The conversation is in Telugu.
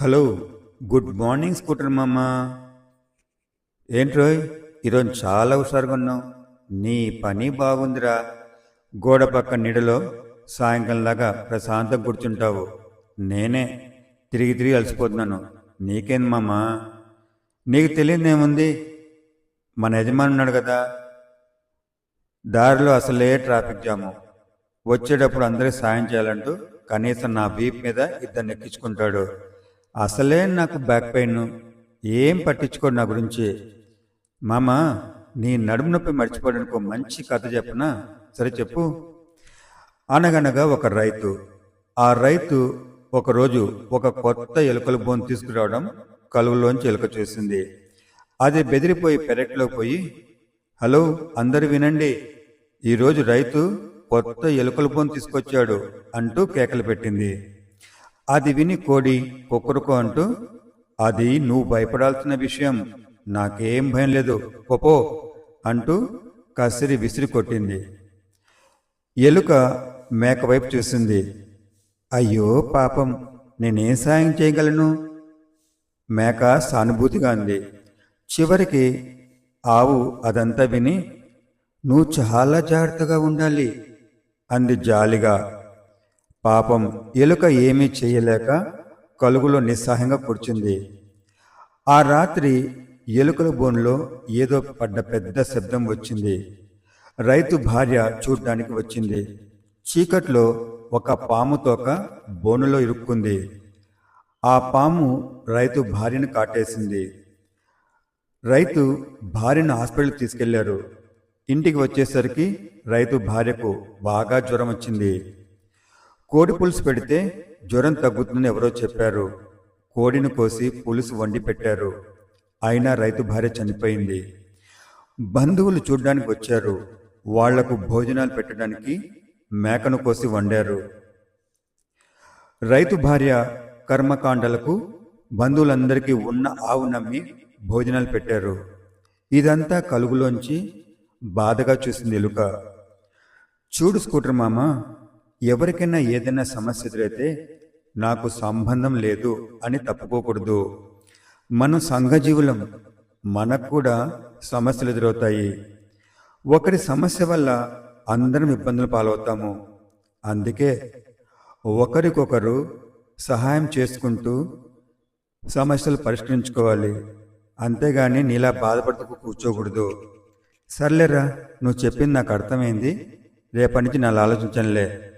హలో గుడ్ మార్నింగ్ స్కూటర్ మామ. ఏంట్రోయ్ ఈరోజు చాలా హుషారుగా ఉన్నావు. నీ పని బాగుందిరా. గోడ పక్క నీడలో సాయంకాలంలాగా ప్రశాంతం కూర్చుంటావు. నేనే తిరిగి తిరిగి అలసిపోతున్నాను. నీకేం మామ? నీకు తెలియదేముంది మన యజమానున్నాడు కదా. దారిలో అసలే ట్రాఫిక్ జాము. వచ్చేటప్పుడు అందరికీ సాయం చేయాలంటూ కనీసం నా బీప్ మీద ఇద్దరు ఎక్కించుకుంటాడు. అసలే నాకు బ్యాక్ పెయిన్ ఏం పట్టించుకోడు నా గురించి? మామ నీ నడుము నొప్పి మర్చిపోవడానికి ఒక మంచి కథ చెప్పనా? సరే చెప్పు. అనగనగా ఒక రైతు ఆ రైతు ఒకరోజు ఒక కొత్త ఎలుకల బోన్ తీసుకురావడం కలువలోంచి ఎలుక చూసింది. అది బెదిరిపోయి పెరట్లో పోయి హలో అందరు వినండి. ఈరోజు రైతు కొత్త ఎలుకల బోన్ తీసుకొచ్చాడు అంటూ కేకలు పెట్టింది. అది విని కోడి కుక్కరుకో అంటూ అది నువ్వు భయపడాల్సిన విషయం నాకేం భయం లేదు పోపో అంటూ కసిరి విసిరి కొట్టింది. ఎలుక మేకవైపు చూసింది. అయ్యో పాపం నేనేం సాయం చేయగలను? మేక సానుభూతిగా అంది. చివరికి ఆవు అదంతా విని నువ్వు చాలా జాగ్రత్తగా ఉండాలి అంది జాలిగా. పాపం ఎలుక ఏమీ చేయలేక కలుగులో నిస్సహాయంగా కూర్చుంది. ఆ రాత్రి ఎలుకల బోన్లో ఏదో పడ్డ పెద్ద శబ్దం వచ్చింది. రైతు భార్య చూడ్డానికి వచ్చింది. చీకట్లో ఒక పాము తోక బోనులో ఇరుక్కుంది. ఆ పాము రైతు భార్యను కాటేసింది. రైతు భార్యను హాస్పిటల్కి తీసుకెళ్ళారు. ఇంటికి వచ్చేసరికి రైతు భార్యకు బాగా జ్వరం వచ్చింది. కోడి పులుసు పెడితే జ్వరం తగ్గుతుందని ఎవరో చెప్పారు. కోడిని కోసి పులుసు వండి పెట్టారు. అయినా రైతు భార్య చనిపోయింది. బంధువులు చూడ్డానికి వచ్చారు. వాళ్ళకు భోజనాలు పెట్టడానికి మేకను కోసి వండారు. రైతు భార్య కర్మకాండలకు బంధువులందరికీ ఉన్న ఆవు నమ్మి భోజనాలు పెట్టారు. ఇదంతా కలుగులోంచి బాధగా చూసింది ఎలుక. చూడు స్కూటర్ మామ ఎవరికైనా ఏదైనా సమస్య ఎదురైతే నాకు సంబంధం లేదు అని తప్పుకోకూడదు. మనం సంఘజీవులం మనకు కూడా సమస్యలు ఎదురవుతాయి. ఒకరి సమస్య వల్ల అందరం ఇబ్బందులు పాలవుతాము. అందుకే ఒకరికొకరు సహాయం చేసుకుంటూ సమస్యలు పరిష్కరించుకోవాలి. అంతేగాని నీలా బాధపడుతూ కూర్చోకూడదు. సర్లేరా నువ్వు చెప్పింది నాకు అర్థమైంది. రేపటి నుంచి నా ఆలోచించనులే.